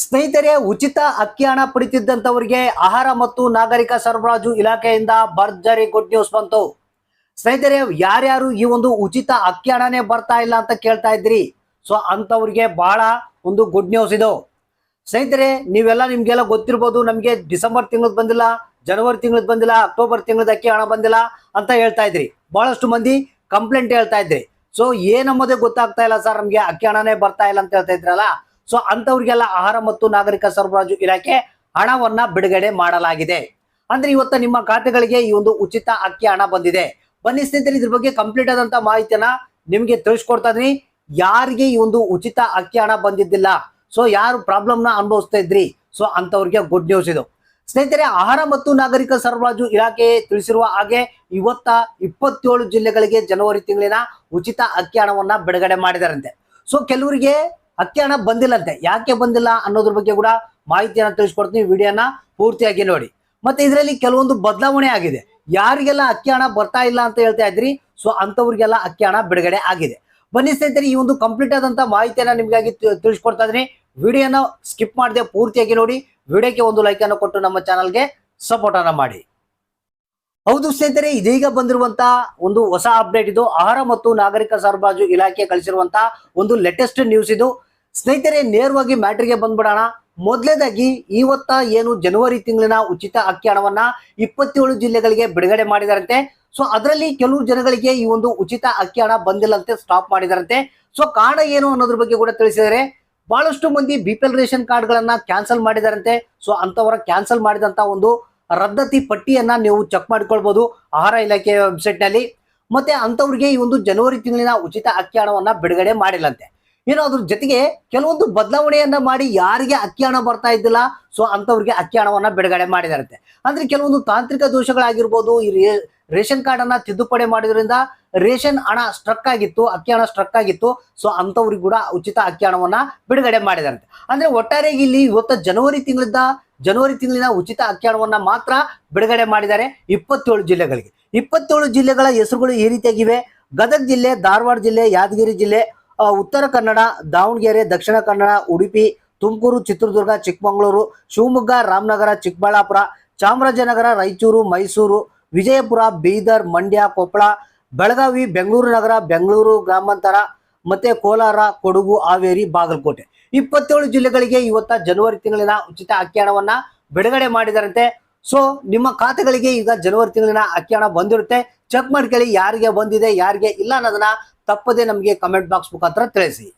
ಸ್ನೇಹಿತರೆ, ಉಚಿತ ಅಕ್ಕಿ ಹಣ ಪಡಿತಿದ್ದಂಥವರಿಗೆ ಆಹಾರ ಮತ್ತು ನಾಗರಿಕ ಸರಬರಾಜು ಇಲಾಖೆಯಿಂದ ಭರ್ಜರಿ ಗುಡ್ ನ್ಯೂಸ್ ಬಂತು. ಸ್ನೇಹಿತರೆ, ಯಾರ್ಯಾರು ಈ ಒಂದು ಉಚಿತ ಅಕ್ಕಿ ಹಣನೇ ಬರ್ತಾ ಇಲ್ಲ ಅಂತ ಕೇಳ್ತಾ ಇದ್ರಿ ಸೊ ಅಂಥವ್ರಿಗೆ ಬಹಳ ಒಂದು ಗುಡ್ ನ್ಯೂಸ್ ಇದು. ಸ್ನೇಹಿತರೆ, ನೀವೆಲ್ಲ ನಿಮ್ಗೆಲ್ಲ ಗೊತ್ತಿರ್ಬೋದು, ನಮಗೆ ಡಿಸೆಂಬರ್ ತಿಂಗಳದ್ ಬಂದಿಲ್ಲ, ಜನವರಿ ತಿಂಗಳದ್ ಬಂದಿಲ್ಲ, ಅಕ್ಟೋಬರ್ ತಿಂಗಳದ ಅಕ್ಕಿ ಹಣ ಬಂದಿಲ್ಲ ಅಂತ ಹೇಳ್ತಾ ಇದ್ರಿ ಬಹಳಷ್ಟು ಮಂದಿ ಕಂಪ್ಲೇಂಟ್ ಹೇಳ್ತಾ ಇದ್ರಿ ಸೊ ಏನಮ್ಮದೇ ಗೊತ್ತಾಗ್ತಾ ಇಲ್ಲ ಸರ್, ನಮ್ಗೆ ಅಕ್ಕಿ ಹಣನೇ ಬರ್ತಾ ಇಲ್ಲ ಅಂತ ಹೇಳ್ತಾ ಇದ್ರಲ್ಲ ಸೊ ಅಂತವ್ರಿಗೆಲ್ಲ ಆಹಾರ ಮತ್ತು ನಾಗರಿಕ ಸರಬರಾಜು ಇಲಾಖೆ ಹಣವನ್ನ ಬಿಡುಗಡೆ ಮಾಡಲಾಗಿದೆ. ಅಂದ್ರೆ ಇವತ್ತು ನಿಮ್ಮ ಖಾತೆಗಳಿಗೆ ಈ ಒಂದು ಉಚಿತ ಅಕ್ಕಿ ಹಣ ಬಂದಿದೆ. ಬನ್ನಿ ಸ್ನೇಹಿತರೆ, ಇದ್ರ ಬಗ್ಗೆ ಕಂಪ್ಲೀಟ್ ಆದಂತ ಮಾಹಿತಿಯನ್ನ ನಿಮ್ಗೆ ತಿಳಿಸ್ಕೊಡ್ತಾ ಇದೀನಿ ಯಾರಿಗೆ ಈ ಒಂದು ಉಚಿತ ಅಕ್ಕಿ ಹಣ ಬಂದಿದ್ದಿಲ್ಲ? ಸೊ ಯಾರು ಪ್ರಾಬ್ಲಮ್ನ ಅನುಭವಿಸ್ತಾ ಇದ್ರಿ? ಸೊ ಅಂತವ್ರಿಗೆ ಗುಡ್ ನ್ಯೂಸ್ ಇದು. ಸ್ನೇಹಿತರೆ, ಆಹಾರ ಮತ್ತು ನಾಗರಿಕ ಸರಬರಾಜು ಇಲಾಖೆ ತಿಳಿಸಿರುವ ಹಾಗೆ ಇವತ್ತ ಇಪ್ಪತ್ತೇಳು ಜಿಲ್ಲೆಗಳಿಗೆ ಜನವರಿ ತಿಂಗಳಿನ ಉಚಿತ ಅಕ್ಕಿ ಹಣವನ್ನ ಬಿಡುಗಡೆ ಮಾಡಿದಾರಂತೆ. ಸೊ ಕೆಲವರಿಗೆ ಅಕ್ಕಿ ಹಣ ಬಂದಿಲ್ಲಂತೆ. ಯಾಕೆ ಬಂದಿಲ್ಲ ಅನ್ನೋದ್ರ ಬಗ್ಗೆ ಕೂಡ ಮಾಹಿತಿಯನ್ನು ತಿಳಿಸ್ಕೊಡ್ತೀನಿ. ವಿಡಿಯೋನ ಪೂರ್ತಿಯಾಗಿ ನೋಡಿ. ಮತ್ತೆ ಇದರಲ್ಲಿ ಕೆಲವೊಂದು ಬದಲಾವಣೆ ಆಗಿದೆ. ಯಾರಿಗೆಲ್ಲ ಅಕ್ಕಿ ಹಣ ಬರ್ತಾ ಇಲ್ಲ ಅಂತ ಹೇಳ್ತಾ ಇದ್ರಿ, ಸೊ ಅಂತವ್ರಿಗೆಲ್ಲ ಅಕ್ಕಿ ಹಣ ಬಿಡುಗಡೆ ಆಗಿದೆ. ಬನ್ನಿ ಸ್ನೇಹಿತರೆ, ಈ ಒಂದು ಕಂಪ್ಲೀಟ್ ಆದಂತ ಮಾಹಿತಿಯನ್ನ ನಿಮ್ಗಾಗಿ ತಿಳಿಸ್ಕೊಡ್ತಾ ಇದೀನಿ ವಿಡಿಯೋನ ಸ್ಕಿಪ್ ಮಾಡದೆ ಪೂರ್ತಿಯಾಗಿ ನೋಡಿ. ವಿಡಿಯೋಕ್ಕೆ ಒಂದು ಲೈಕ್ ಅನ್ನು ಕೊಟ್ಟು ನಮ್ಮ ಚಾನಲ್ಗೆ ಸಪೋರ್ಟ್ ಅನ್ನ ಮಾಡಿ. ಹೌದು ಸ್ನೇಹಿತರೆ, ಇದೀಗ ಬಂದಿರುವಂತ ಒಂದು ಹೊಸ ಅಪ್ಡೇಟ್ ಇದು. ಆಹಾರ ಮತ್ತು ನಾಗರಿಕ ಸರಬರಾಜು ಇಲಾಖೆ ಕಳಿಸಿರುವಂತಹ ಒಂದು ಲೇಟೆಸ್ಟ್ ನ್ಯೂಸ್ ಇದು. ಸ್ನೇಹಿತರೆ, ನೇರವಾಗಿ ಮ್ಯಾಟ್ರಿಗೆ ಬಂದ್ಬಿಡೋಣ. ಮೊದಲೇದಾಗಿ ಇವತ್ತ ಏನು ಜನವರಿ ತಿಂಗಳಿನ ಉಚಿತ ಅಕ್ಕಿ ಹಣವನ್ನ ಇಪ್ಪತ್ತೇಳು ಜಿಲ್ಲೆಗಳಿಗೆ ಬಿಡುಗಡೆ ಮಾಡಿದಾರಂತೆ. ಸೊ ಅದರಲ್ಲಿ ಕೆಲವು ಜನಗಳಿಗೆ ಈ ಒಂದು ಉಚಿತ ಅಕ್ಕಿ ಹಣ ಬಂದಿಲ್ಲಂತೆ ಸ್ಟಾಪ್ ಮಾಡಿದಾರಂತೆ. ಸೊ ಕಾರಣ ಏನು ಅನ್ನೋದ್ರ ಬಗ್ಗೆ ಕೂಡ ತಿಳಿಸಿದರೆ, ಬಹಳಷ್ಟು ಮಂದಿ ಬಿ ಪಿ ಎಲ್ ರೇಷನ್ ಕಾರ್ಡ್ಗಳನ್ನ ಕ್ಯಾನ್ಸಲ್ ಮಾಡಿದಾರಂತೆ. ಸೊ ಅಂತವರ ಕ್ಯಾನ್ಸಲ್ ಮಾಡಿದಂತ ಒಂದು ರದ್ದತಿ ಪಟ್ಟಿಯನ್ನ ನೀವು ಚೆಕ್ ಮಾಡ್ಕೊಳ್ಬಹುದು ಆಹಾರ ಇಲಾಖೆಯ ವೆಬ್ಸೈಟ್ನಲ್ಲಿ. ಮತ್ತೆ ಅಂತವ್ರಿಗೆ ಈ ಒಂದು ಜನವರಿ ತಿಂಗಳಿನ ಉಚಿತ ಅಕ್ಕಿ ಹಣವನ್ನ ಬಿಡುಗಡೆ ಮಾಡಿಲ್ಲಂತೆ. ಏನು ಅದ್ರ ಜೊತೆಗೆ ಕೆಲವೊಂದು ಬದಲಾವಣೆಯನ್ನ ಮಾಡಿ ಯಾರಿಗೆ ಅಕ್ಕಿ ಹಣ ಬರ್ತಾ ಇದ್ದಿಲ್ಲ, ಸೊ ಅಂತವ್ರಿಗೆ ಅಕ್ಕಿ ಹಣವನ್ನ ಬಿಡುಗಡೆ ಮಾಡಿದಾರಂತೆ. ಅಂದ್ರೆ ಕೆಲವೊಂದು ತಾಂತ್ರಿಕ ದೋಷಗಳಾಗಿರ್ಬೋದು, ಈ ರೇಷನ್ ಕಾರ್ಡ್ ಅನ್ನ ತಿದ್ದುಪಡಿ ಮಾಡಿದ್ರಿಂದ ರೇಷನ್ ಹಣ ಸ್ಟ್ರಕ್ ಆಗಿತ್ತು, ಅಕ್ಕಿ ಹಣ ಸ್ಟ್ರಕ್ ಆಗಿತ್ತು, ಸೊ ಅಂತವ್ರಿಗೆ ಕೂಡ ಉಚಿತ ಅಕ್ಕಿ ಹಣವನ್ನ ಬಿಡುಗಡೆ ಮಾಡಿದಾರಂತೆ. ಅಂದ್ರೆ ಒಟ್ಟಾರೆಯಾಗಿ ಇಲ್ಲಿ ಇವತ್ತು ಜನವರಿ ತಿಂಗಳಿಂದ, ಜನವರಿ ತಿಂಗಳಿನ ಉಚಿತ ಅಕ್ಕಿ ಹಣವನ್ನ ಮಾತ್ರ ಬಿಡುಗಡೆ ಮಾಡಿದ್ದಾರೆ ಇಪ್ಪತ್ತೇಳು ಜಿಲ್ಲೆಗಳಿಗೆ. ಇಪ್ಪತ್ತೇಳು ಜಿಲ್ಲೆಗಳ ಹೆಸರುಗಳು ಈ ರೀತಿಯಾಗಿವೆ. ಗದಗ ಜಿಲ್ಲೆ, ಧಾರವಾಡ ಜಿಲ್ಲೆ, ಯಾದಗಿರಿ ಜಿಲ್ಲೆ ಉತ್ತರ ಕನ್ನಡ, ದಾವಣಗೆರೆ, ದಕ್ಷಿಣ ಕನ್ನಡ, ಉಡುಪಿ, ತುಮಕೂರು, ಚಿತ್ರದುರ್ಗ, ಚಿಕ್ಕಮಗಳೂರು, ಶಿವಮೊಗ್ಗ, ರಾಮನಗರ, ಚಿಕ್ಕಬಳ್ಳಾಪುರ, ಚಾಮರಾಜನಗರ, ರಾಯಚೂರು, ಮೈಸೂರು, ವಿಜಯಪುರ, ಬೀದರ್, ಮಂಡ್ಯ, ಕೊಪ್ಪಳ, ಬೆಳಗಾವಿ, ಬೆಂಗಳೂರು ನಗರ, ಬೆಂಗಳೂರು ಗ್ರಾಮಾಂತರ, ಮತ್ತೆ ಕೋಲಾರ, ಕೊಡಗು, ಹಾವೇರಿ, ಬಾಗಲಕೋಟೆ. ಇಪ್ಪತ್ತೇಳು ಜಿಲ್ಲೆಗಳಿಗೆ ಇವತ್ತ ಜನವರಿ ತಿಂಗಳಿನ ಉಚಿತ ಅಕ್ಕಿ ಬಿಡುಗಡೆ ಮಾಡಿದಾರಂತೆ. ಸೊ ನಿಮ್ಮ ಖಾತೆಗಳಿಗೆ ಈಗ ಜನವರಿ ತಿಂಗಳಿನ ಅಕ್ಕಿ ಬಂದಿರುತ್ತೆ. ಚೆಕ್ ಮಾಡ್ಕೊಳ್ಳಿ, ಯಾರಿಗೆ ಬಂದಿದೆ, ಯಾರಿಗೆ ಇಲ್ಲ ಅನ್ನೋದನ್ನ ತಪ್ಪದೆ ನಮಗೆ ಕಮೆಂಟ್ ಬಾಕ್ಸ್ ಮುಖಾಂತರ ತಿಳಿಸಿ.